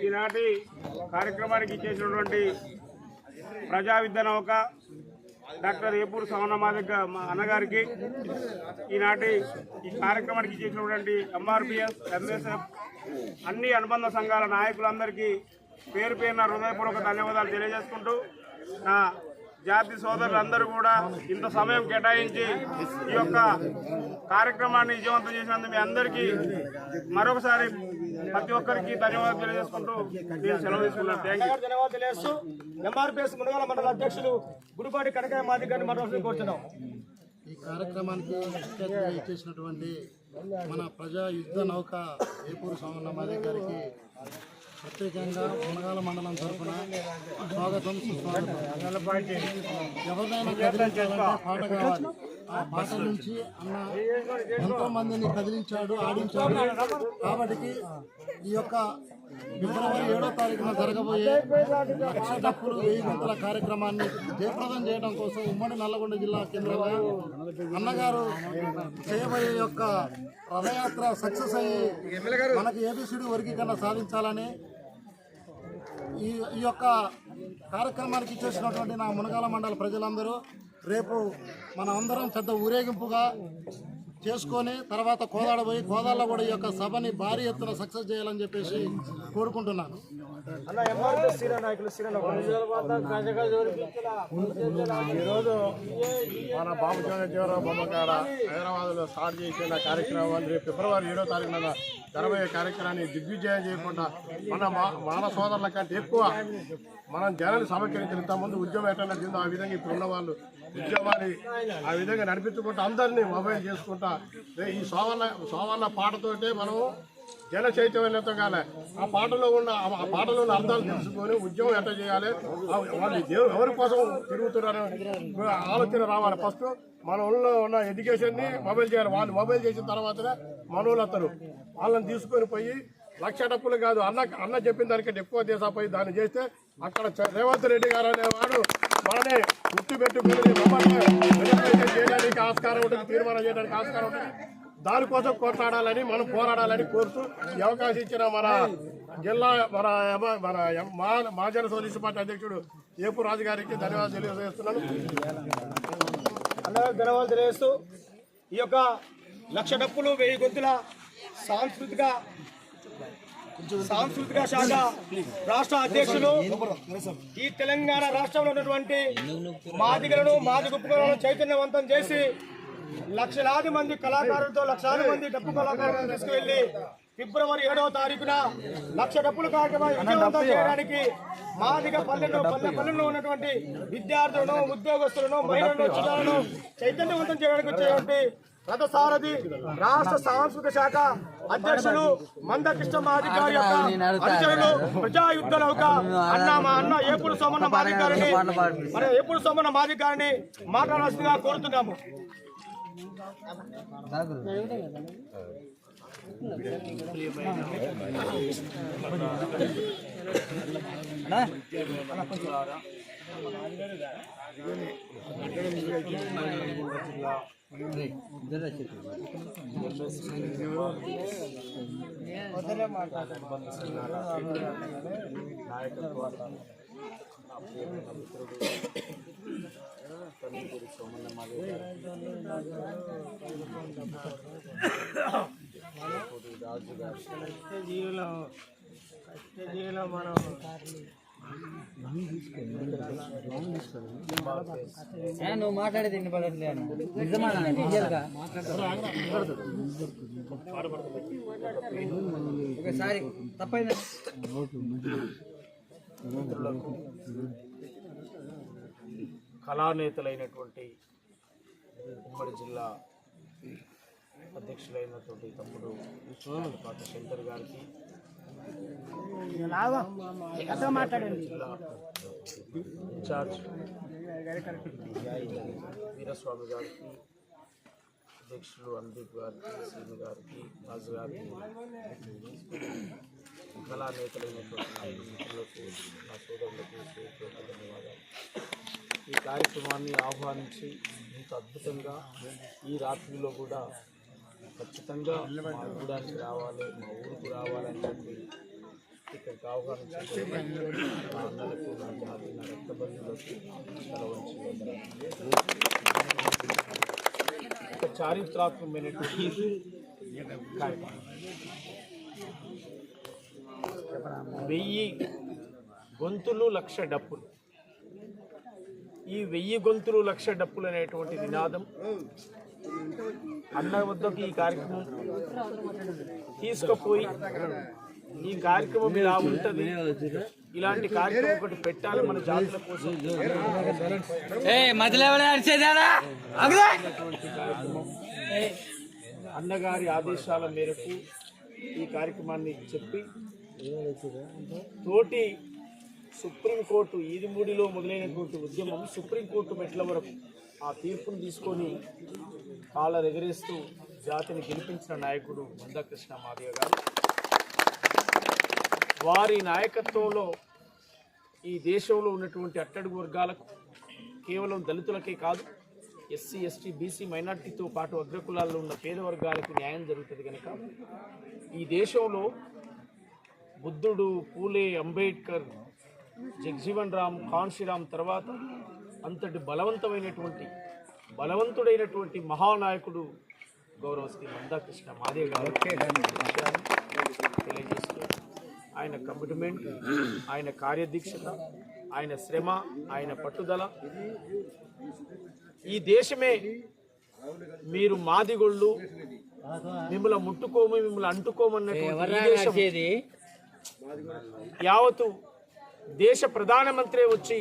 ఈనాటి కార్యక్రమానికి చేసినటువంటి ప్రజా విద్య నౌక డాక్టర్ ఏపూరు సవనమాదిక మా అన్నగారికి ఈనాటి ఈ కార్యక్రమానికి చేసినటువంటి ఎంఆర్పిఎస్ ఎంఎస్ఎఫ్ అన్ని అనుబంధ సంఘాల నాయకులందరికీ పేరు పేరున హృదయపూర్వక ధన్యవాదాలు తెలియజేసుకుంటూ నా జాతి సోదరులందరూ కూడా ఇంత సమయం కేటాయించి ఈ యొక్క కార్యక్రమాన్ని విజయవంతం చేసినందుకు మీ అందరికీ మరొకసారి ప్రతి ఒక్కరికి ధన్యవాదాలు తెలియజేసుకుంటూ నేను సెలవు తీసుకున్నాను థ్యాంక్ యూ ధన్యవాదాలు తెలియజేస్తూ ఎంఆర్పిఎస్ మునగాల మండల అధ్యక్షులు గుడిపాటి కనకయ్య మాది గారిని మాట్లాడుతూ కోరుతున్నాం. ఈ కార్యక్రమానికి చేసినటువంటి మన ప్రజా యుద్ధ నౌక ఏపూరు సోమన్న మాదే గారికి ప్రత్యేకంగా మునగాల మండలం తరఫున స్వాగతం సుస్వాగతం. ఎవరినైనా కదిలించాలంటే పాట కావాలి. ఆ పాట నుంచి అన్న ఎంతో మందిని కదిలించాడు ఆడించాడు. కాబట్టి ఈ యొక్క ఫిబ్రవరి ఏడో తారీఖున జరగబోయే లక్ష డప్పులు వెయ్యి గుంతల కార్యక్రమాన్ని జయప్రదం చేయడం కోసం ఉమ్మడి నల్లగొండ జిల్లా కేంద్రంగా అన్నగారు చేయబోయే యొక్క రథయాత్ర సక్సెస్ అయ్యి మనకి ఏబిసిడి వర్గీకరణ సాధించాలని ఈ ఈ యొక్క కార్యక్రమానికి చేసినటువంటి నా మునగాల మండల ప్రజలందరూ రేపు మన అందరం పెద్ద ఊరేగింపుగా చేసుకొని తర్వాత కోదాడ పోయి కోదాడలో కూడా ఈ యొక్క సభని భారీ ఎత్తున సక్సెస్ చేయాలని చెప్పేసి కోరుకుంటున్నాను. ఈరోజు మన బాబు జీవరావు బొమ్మకాడ హైదరాబాద్లో స్టార్ట్ చేసిన కార్యక్రమాన్ని రేపు ఫిబ్రవరి ఏడో తారీఖున జరగబోయే కార్యక్రమాన్ని దిగ్విజయం చేయకుండా మన మా- మాన సోదరుల కంటే ఎక్కువ మనం జనాన్ని సమీకరించిన ఇంతకుముందు ఉద్యమం ఎట్లా ఆ విధంగా ఇప్పుడు ఉన్న వాళ్ళు ఉద్యమాన్ని ఆ విధంగా నడిపించుకుంటూ అందరినీ మొబైల్ చేసుకుంటా. ఈ సోవర్ణ సోవర్ణ పాటతోటే మనము జన చైతన్యంతో కాలే. ఆ పాటలో ఉన్న ఆ పాటలో ఉన్న అర్థాలు తెలుసుకొని ఉద్యమం ఎట్లా చేయాలి? వాళ్ళు దేవు- ఎవరి కోసం తిరుగుతున్నారు ఆలోచన రావాలి. ఫస్ట్ మన ఊళ్ళో ఉన్న ఎడ్యుకేషన్ని మొబైల్ చేయాలి. వాళ్ళు మొబైల్ చేసిన తర్వాతనే మనోళ్ళు వాళ్ళని తీసుకొని పోయి లక్ష డప్పులు కాదు అన్న అన్న చెప్పిన దానికంటే ఎక్కువ దేశాపోయి దాన్ని చేస్తే అక్కడ రేవంత్ రెడ్డి గారు అనేవాడు మనని గుర్తు పెట్టుకుని మమ్మల్ని చేయడానికి ఆస్కారం ఉంటుంది తీర్మానం చేయడానికి ఆస్కారం ఉంటుంది. దానికోసం కొట్లాడాలని మనం పోరాడాలని కోరుతూ ఈ అవకాశం ఇచ్చిన మన జిల్లా మన ఎమ- మన ఎం- మా మాజన సోదరి పార్టీ అధ్యక్షుడు ఏపు రాజు గారికి ధన్యవాదాలు తెలియజేస్తున్నాను. అన్నగారు ధన్యవాదాలు తెలియజేస్తూ ఈ యొక్క లక్ష డప్పులు వెయ్యి గొంతుల సాంస్కృతిక సాంస్కృతిక శాఖ రాష్ట్ర అధ్యక్షులు ఈ తెలంగాణ రాష్ట్రంలో ఉన్నటువంటి మాదిగలను మాది గుప్పులను చైతన్యవంతం చేసి లక్షలాది మంది కళాకారులతో లక్షలాది మంది డప్పు కళాకారులను తీసుకువెళ్ళి ఫిబ్రవరి ఏడవ తారీఖున లక్ష డప్పుల కార్యక్రమాన్ని విజయవంతం చేయడానికి మాదిగ పల్లెల్లో పల్లె పల్లెల్లో ఉన్నటువంటి విద్యార్థులను ఉద్యోగస్తులను మహిళలను చిన్నాలను చైతన్యవంతం చేయడానికి వచ్చేటువంటి రథసారథి రాష్ట్ర సాంస్కృతిక శాఖ అధ్యక్షులు మందకృష్ణ మాధికారి యొక్క అనుచరులు ప్రజాయుద్ధ నౌక అన్న మా అన్న ఏపుడు సోమన్న మాధికారిని మన ఏపుడు సోమన్న మాధికారిని మాట్లాడాల్సిందిగా కోరుతున్నాము. ತಂದೂರಿ ಸೋಮಣ್ಣ ಮಾದೇವರು ರಾಜು ಗಾరు ಕಷ್ಟ ಜೀವನ ಕಷ್ಟ ಜೀವನ మనం నువ్వు మాట్లాడేది ఎన్ని పడట్లేదు నిజమా రియల్గా ఒకసారి తప్పైందా? కళానేతలైనటువంటి ఉమ్మడి జిల్లా అధ్యక్షులైనటువంటి తమ్ముడు పాత శంకర్ గారికి ఇన్ఛార్జ్ వీరస్వామి గారికి అధ్యక్షులు అందీప్ గారికి శ్రీను గారికి రాజు గారికి కళా నేతలైనటువంటి మిత్రులకు నా సోదరులకు ధన్యవాదాలు. ఈ కార్యక్రమాన్ని ఆహ్వానించి ఇంత అద్భుతంగా ఈ రాత్రిలో కూడా ఖచ్చితంగా మా గూడానికి రావాలి మా ఊరికి రావాలని చెప్పి ఇక్కడికి అవగాహన నా రక్త బంధువులకు తల వంచి ఒక చారిత్రాత్మకమైనటువంటి కార్యక్రమం. వెయ్యి గొంతులు లక్ష డప్పులు. ఈ వెయ్యి గొంతులు లక్ష డప్పులు అనేటువంటి నినాదం అన్న వద్దకు ఈ కార్యక్రమం తీసుకుపోయి ఈ కార్యక్రమం ఇలా ఉంటది? ఇలాంటి కార్యక్రమం ఒకటి పెట్టాలి మన జాతుల కోసం. అన్నగారి ఆదేశాల మేరకు ఈ కార్యక్రమాన్ని చెప్పి తోటి సుప్రీంకోర్టు ఈదిమూడిలో మొదలైనటువంటి ఉద్యమం సుప్రీంకోర్టు మెట్ల వరకు ఆ తీర్పును తీసుకొని కాళ్ళ ఎగరేస్తూ జాతిని గెలిపించిన నాయకుడు మందకృష్ణ మాదిగ గారు. వారి నాయకత్వంలో ఈ దేశంలో ఉన్నటువంటి అట్టడుగు వర్గాలకు కేవలం దళితులకే కాదు ఎస్సీ ఎస్టీ బీసీ మైనార్టీతో పాటు అగ్రకులాల్లో ఉన్న పేద వర్గాలకు న్యాయం జరుగుతుంది కనుక ఈ దేశంలో బుద్ధుడు పూలే అంబేద్కర్ జగ్జీవన్ రామ్ కాన్షీరామ్ తర్వాత అంతటి బలవంతమైనటువంటి బలవంతుడైనటువంటి మహానాయకుడు గౌరవ శ్రీ మందాకృష్ణ మాదే గారు. ఆయన కమిట్మెంట్ ఆయన కార్యదీక్షత ఆయన శ్రమ ఆయన పట్టుదల. ఈ దేశమే మీరు మాదిగొళ్ళు మిమ్మల్ని ముట్టుకోము మిమ్మల్ని అంటుకోమన్నటువంటి యావత్తు దేశ ప్రధానమంత్రి వచ్చి